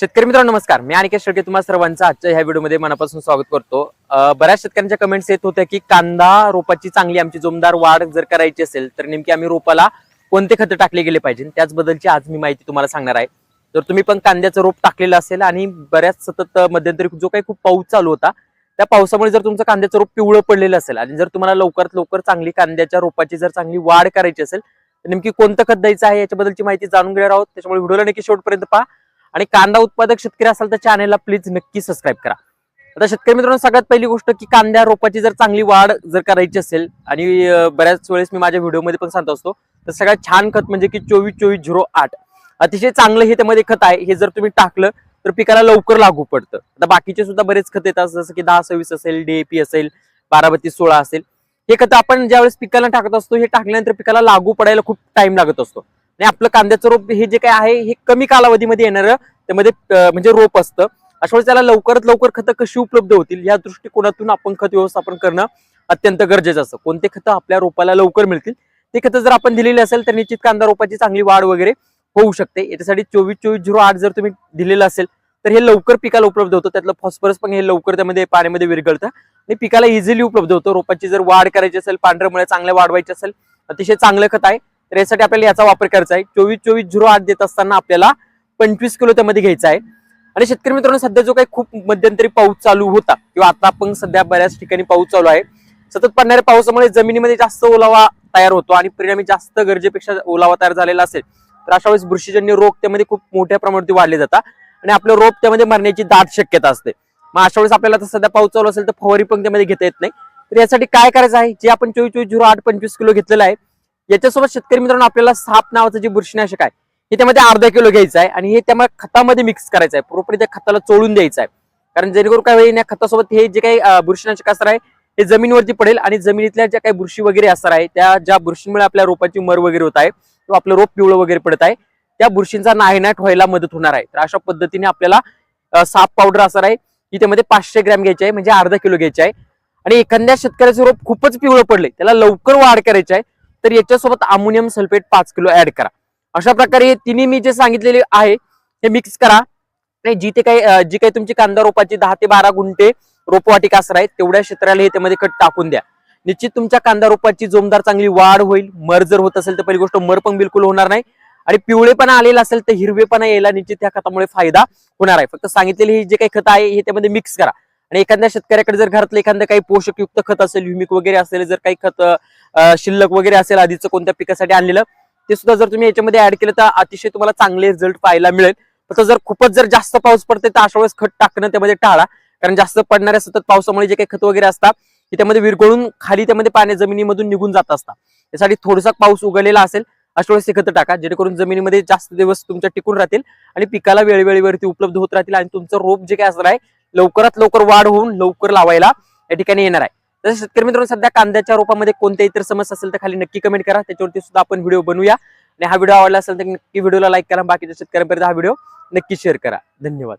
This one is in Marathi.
शेतकरी मित्रांनो नमस्कार. मी अनिकेत शेळके तुम्हा सर्वांचं आजच्या ह्या व्हिडिओमध्ये मनापासून स्वागत करतो. बऱ्याच शेतकऱ्यांच्या कमेंट्स येत होत्या की कांदा रोपाची चांगली आमची जोमदार वाढ जर करायची असेल तर नेमकी आम्ही रोपाला कोणते खतं टाकले गेले पाहिजे? त्याचबद्दलची आज मी माहिती तुम्हाला सांगणार आहे. तर तुम्ही पण कांद्याचं रोप टाकलेलं असेल आणि बऱ्याच सतत मध्यंतरी जो काही खूप पाऊस चालू होता त्या पावसामुळे जर तुमचं कांद्याचं रोप पिवळं पडलेलं असेल आणि जर तुम्हाला लवकरात लवकर चांगली कांद्याच्या रोपाची जर चांगली वाढ करायची असेल तर नेमकी कोणतं खत द्यायचं आहे याच्याबद्दलची माहिती जाणून घेणार आहोत. त्याच्यामुळे व्हिडिओला नक्की शेवटपर्यंत पहा. आणि कांदा उत्पादक शेतकरी असाल तर चॅनलला प्लीज नक्की सबस्क्राईब करा. आता शेतकरी मित्रांनो सगळ्यात पहिली गोष्ट की कांद्या रोपाची जर चांगली वाढ जर करायची असेल आणि बऱ्याच वेळेस मी माझ्या व्हिडिओमध्ये पण सांगत असतो तर सगळ्यात छान खत म्हणजे की चोवीस चोवीस झिरो आठ. अतिशय चांगलं हे त्यामध्ये खत आहे. हे जर तुम्ही टाकलं तर पिकाला लवकर लागू पडतं. आता बाकीचे सुद्धा बरेच खत येतात जसं की दहा सव्वीस असेल डीएपी असेल बारा बत्तीस सोळा असेल. हे खत आपण ज्यावेळेस पिकाला टाकत असतो हे टाकल्यानंतर पिकाला लागू पडायला खूप टाइम लागत असतो. आणि आपलं कांद्याचं रोप हे जे काय आहे हे कमी कालावधीमध्ये येणारं त्यामध्ये म्हणजे रोप असतं. अशा वेळेस त्याला लवकरात लवकर खतं कशी उपलब्ध होतील या दृष्टिकोनातून आपण खत व्यवस्थापन करणं अत्यंत गरजेचं असतं. कोणते खतं आपल्या रोपाला लवकर मिळतील ते खतं जर आपण दिलेली असेल तर निश्चित कांदा रोपाची चांगली वाढ वगैरे होऊ शकते. याच्यासाठी चोवीस चोवीस झिरो आठ जर तुम्ही दिलेलं असेल तर हे लवकर पिकाला उपलब्ध होतं. त्यातलं फॉस्फरस पण हे लवकर त्यामध्ये पाण्यामध्ये विरघळतं आणि पिकाला इझिली उपलब्ध होतं. रोपाची जर वाढ करायची असेल पांढऱ्यामुळे चांगल्या वाढवायची असेल अतिशय चांगलं खत आहे. तर यासाठी आपल्याला याचा वापर करायचा आहे. चोवीस चोवीस झिरो आठ देत असताना आपल्याला पंचवीस किलो त्यामध्ये घ्यायचा आहे. आणि शेतकरी मित्रांनो सध्या जो काही खूप मध्यंतरी पाऊस चालू होता किंवा आता आपण सध्या बऱ्याच ठिकाणी पाऊस चालू आहे सतत पडणाऱ्या पावसामुळे जमिनीमध्ये जास्त ओलावा तयार होतो आणि परिणामी जास्त गरजेपेक्षा ओलावा तयार झालेला असेल तर अशा वेळेस बुरशीजन्य रोग त्यामध्ये खूप मोठ्या प्रमाणात वाढले जातात आणि आपलं रोप त्यामध्ये मरण्याची दाट शक्यता असते. मग अशा वेळेस आपल्याला सध्या पाऊस चालू असेल तर फवारी पण त्यामध्ये घेता येत नाही. तर यासाठी काय करायचं आहे? जे आपण चोवीस चोवीस झिरो आठ पंचवीस किलो घेतलेलं आहे याच्यासोबत शेतकरी मित्रांनो आपल्याला साप नावाचं जे बुरशीनाशक आहे हे त्यामध्ये अर्धा किलो घ्यायचं आहे आणि हे त्यामुळे खतामध्ये मिक्स करायचं आहे. प्रॉपर त्या खताला चोळून द्यायचं आहे. कारण जेणेकरून काय होईल या खतासोबत हे जे काही बुरशीनाशक असणार आहे हे जमिनीवरती पडेल आणि जमिनीतल्या ज्या काही बुरशी वगैरे असणार आहे त्या ज्या बुरशीमुळे आपल्या रोपाची मर वगैरे होत आहे किंवा आपलं रोप पिवळं वगैरे पडत आहे त्या बुरशींचा नायनाट व्हायला मदत होणार आहे. तर अशा पद्धतीने आपल्याला साप पावडर असणार आहे की त्यामध्ये पाचशे ग्रॅम घ्यायचे आहे म्हणजे अर्धा किलो घ्यायचे आहे. आणि एखाद्या शेतकऱ्याचं रोप खूपच पिवळं पडले त्याला लवकर वाढ करायची आहे तर याच्यासोबत अमोनियम सल्फेट पाच किलो ऍड करा. अशा प्रकारे हे तिन्ही मी जे सांगितलेले आहे हे मिक्स करा. जी जिथे काही जी काही तुमची कांदा रोपाची दहा ते बारा गुंठे रोपवाटिका असणार आहे तेवढ्या क्षेत्राला हे त्यामध्ये खत टाकून द्या. निश्चित तुमच्या कांदा रोपाची जोमदार चांगली वाढ होईल मर जर होत असेल तर पहिली गोष्ट मर पण बिलकुल होणार नाही. आणि पिवळेपणा आलेला असेल तर हिरवेपणा यायला निश्चित त्या खतामुळे फायदा होणार आहे. फक्त सांगितलेले हे जे काही खत आहे हे त्यामध्ये मिक्स करा. आणि एखाद्या शेतकऱ्याकडे जर घरातलं एखादं काही पोषकयुक्त खत असेल ह्युमिक वगैरे असेल जर काही खत शिल्लक वगैरे असेल आधीचं कोणत्या पिकासाठी आणलेलं ते सुद्धा जर तुम्ही याच्यामध्ये ऍड केलं तर अतिशय तुम्हाला चांगले रिझल्ट पाहायला मिळेल. फक्त जर खूपच जर जास्त पाऊस पडते तर अशा वेळेस खत टाकणं त्यामध्ये टाळा. कारण जास्त पडणाऱ्या सतत पावसामुळे जे काही खत वगैरे असतात ते त्यामध्ये विरघळून खाली त्यामध्ये पाण्या जमिनीमधून निघून जात असतात. त्यासाठी थोडासा पाऊस उगलेला असेल अशा वेळेस ते खतं टाका. जेणेकरून जमिनीमध्ये जास्त दिवस तुमच्या टिकून राहतील आणि पिकाला वेळवेळीवरती उपलब्ध होत राहतील आणि तुमचं रोप जे काय असणार आहे लवकरात लवकर वाढ होऊन लवकर लावायला या ठिकाणी येणार आहे. तसं शेतकरी मित्रांनो सध्या कांद्याच्या रोपामध्ये कोणत्या इतर समस्या असेल तर खाली नक्की कमेंट करा. त्याच्यावरती सुद्धा आपण व्हिडिओ बनवूया. आणि हा व्हिडिओ आवडला असेल तर नक्की व्हिडिओला लाईक करा. बाकीच्या शेतकऱ्यांपर्यंत हा व्हिडिओ नक्की शेअर करा. धन्यवाद.